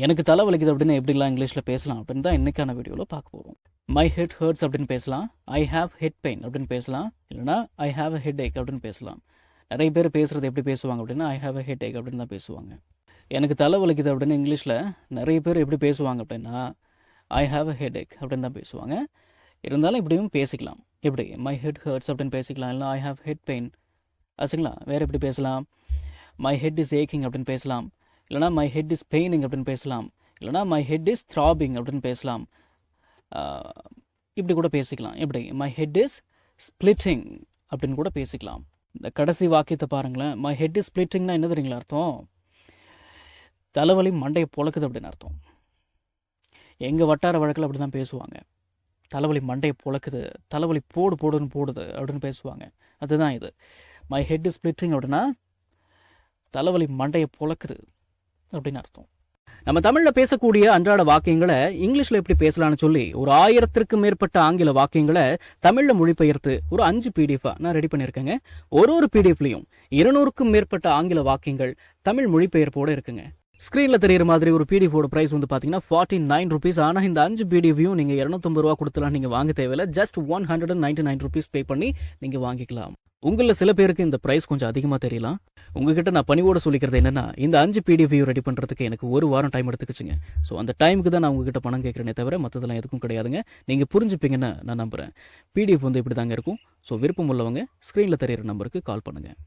எனக்கு தலை வலிக்குது அப்படின்னு எப்படிலாம் இங்கிலீஷில் பேசலாம் அப்படின்னு தான் இன்றைக்கான வீடியோவில் பார்க்க போகிறோம் மை ஹெட் ஹர்ட்ஸ் அப்படின்னு பேசலாம். ஐ ஹாவ் ஹெட் பெயின் அப்படின்னு பேசலாம். இல்லைனா ஐ ஹாவ் அ ஹெட் ஏக் அப்படின்னு பேசலாம். நிறைய பேர் பேசுகிறது எப்படி பேசுவாங்க அப்படின்னா ஐ ஹாவ் அ ஹெட் ஏக் அப்படின்னு தான் பேசுவாங்க. எனக்கு தலை வலிக்குது அப்படின்னு இங்கிலீஷில் நிறைய பேர் எப்படி பேசுவாங்க அப்படின்னா ஐ ஹாவ் அ ஹெட் ஏக் அப்படின்னு தான் பேசுவாங்க. இருந்தாலும் இப்படியும் பேசிக்கலாம். எப்படி? மை ஹெட் ஹர்ட்ஸ் அப்படின்னு பேசிக்கலாம். இல்லை ஐ ஹாவ் ஹெட் பெயின் ஆச்சுங்களா? வேறு எப்படி பேசலாம்? மை ஹெட் இஸ் ஏக்கிங் அப்படின்னு பேசலாம். இல்லைனா மை ஹெட் இஸ் பெயினிங் அப்படின்னு பேசலாம். இல்லைனா மை ஹெட் இஸ் த்ராபிங் அப்படின்னு பேசலாம். இப்படி கூட பேசிக்கலாம். எப்படி? மை ஹெட் இஸ் ஸ்பிளிட்டிங் அப்படின்னு கூட பேசிக்கலாம். இந்த கடைசி வாக்கியத்தை பாருங்களேன். மை ஹெட் இஸ் ஸ்பிளிட்டிங்னா என்ன தெரியுங்களா அர்த்தம்? தலைவலி மண்டையை பொழக்குது அப்படின்னு அர்த்தம். எங்கள் வட்டார வழக்கில் அப்படி தான் பேசுவாங்க. தலைவலி மண்டையை பொழக்குது தலைவலி போடு போடுன்னு போடுது அப்படின்னு பேசுவாங்க. அதுதான் இது. மை ஹெட் இஸ் ஸ்பிளிட்டிங் அப்படின்னா தலைவலி மண்டையை பொழக்குது அப்படின்னு அர்த்தம். நம்ம தமிழ்ல பேசக்கூடிய அன்றாட வாக்கியங்களை இங்கிலீஷ்ல எப்படி பேசலாம்னு சொல்லி ஒரு ஆயிரத்திற்கும் மேற்பட்ட ஆங்கில வாக்கியங்களை தமிழ்ல மொழிபெயர்த்து ஒரு அஞ்சு பிடிஎஃப் நான் ரெடி பண்ணியிருக்கேங்க. ஒரு ஒரு பிடிஎஃப்லையும் இருநூறுக்கும் மேற்பட்ட ஆங்கில வாக்கியங்கள் தமிழ் மொழிபெயர்ப்போட இருக்குங்க. ஸ்க்ரீன்ல தெரியுற மாதிரி ஒரு பிடிஎஃபோட பிரைஸ் வந்து பாத்தீங்கன்னா ஃபார்ட்டி நைன் ருபீஸ் ஆனா இந்த அஞ்சு பிடிஎஃப்யும் நீங்க இரநூத்தம்பது ரூபா கொடுத்தலாம் நீங்க வாங்க தேவையில்ல. Just one hundred and ninety nine rupees pay பண்ணி நீங்க வாங்கிக்கலாம். உங்களில் சில பேருக்கு இந்த ப்ரைஸ் கொஞ்சம் அதிகமாக தெரியலாம். உங்ககிட்ட நான் பணிவோட சொல்லிக்கிறது என்னன்னா இந்த அஞ்சு பிடிஎஃப் ரெடி பண்ணுறதுக்கு எனக்கு ஒரு வாரம் டைம் எடுத்துக்கிச்சுங்க. ஸோ அந்த டைமுக்கு தான் நான் உங்ககிட்ட பணம் கேட்குறேனே தவிர மற்றதெல்லாம் எதுக்கும் கிடையாதுங்க. நீங்கள் புரிஞ்சுப்பீங்கன்னு நான் நம்புகிறேன் பிடிஎஃப் வந்து இப்படி தாங்க இருக்கும். ஸோ விருப்பம் உள்ளவங்க ஸ்க்ரீனில் தெரியிற நம்பருக்கு கால் பண்ணுங்கள்